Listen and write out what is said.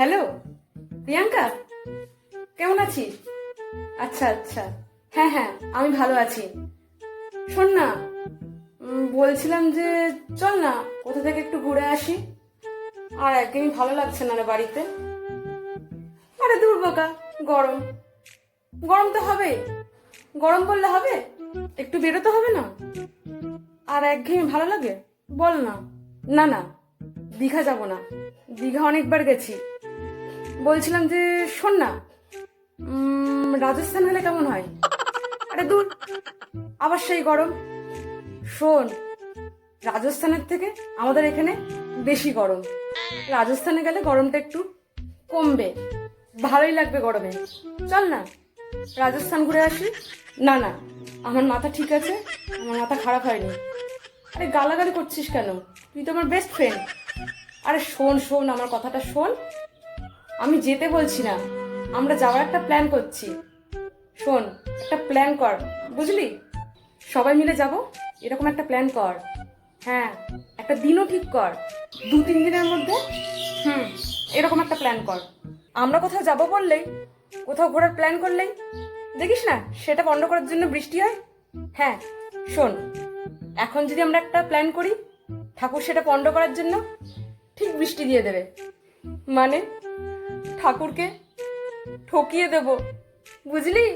Hello, Priyanka, কেমন আছিস? আচ্ছা আচ্ছা হ্যাঁ হ্যাঁ আমি ভালো আছি। শোন না বলছিলাম যে চল না, কোথা থেকে একটু ঘুরে আসি। আর একদমই ভালো লাগছে না বাড়িতে। আরে দূর বোকা গরম। গরম তো হবে। গরম পড়লে হবে? একটু বেরোতে হবে না? আর একঘেয়ে ভালো লাগে? বল না। না না, দীঘা যাব না। দীঘা অনেকবার গেছি। বলছিলাম যে, শোন না রাজস্থান হলে কেমন হয়? আরে দূর, আবার সেই গরম। শোন, রাজস্থানের থেকে আমাদের এখানে বেশি গরম। রাজস্থানে গেলে গরমটা একটু কমবে, ভালোই লাগবে গরমে। চল না, রাজস্থান ঘুরে আসি। না না, আমার মাথা ঠিক আছে, আমার মাথা খারাপ হয়নি। আরে গালাগালি করছিস কেন? তুই তো আমার বেস্ট ফ্রেন্ড আরে শোন শোন, আমার কথাটা শোন। আমি যেতে বলছি না। আমরা যাওয়ার একটা প্ল্যান করছি। শোন, একটা প্ল্যান কর, বুঝলি? সবাই মিলে যাব, এরকম একটা প্ল্যান কর। হ্যাঁ একটা দিনও ঠিক কর। দু, তিন দিনের মধ্যে, হুম, এরকম একটা প্ল্যান কর। আমরা কোথাও যাব বললেই, কোথাও ঘোরার প্ল্যান করলেই, দেখিস না, সেটা বন্ধ করার জন্য বৃষ্টি হয়। হ্যাঁ শোন, এখন যদি আমরা একটা প্ল্যান করি, ঠাকুর সেটা পণ্ড করার জন্য, ঠিক বৃষ্টি দিয়ে দেবে। মানে ঠাকুরকে ঠকিয়ে দেব বুঝলি?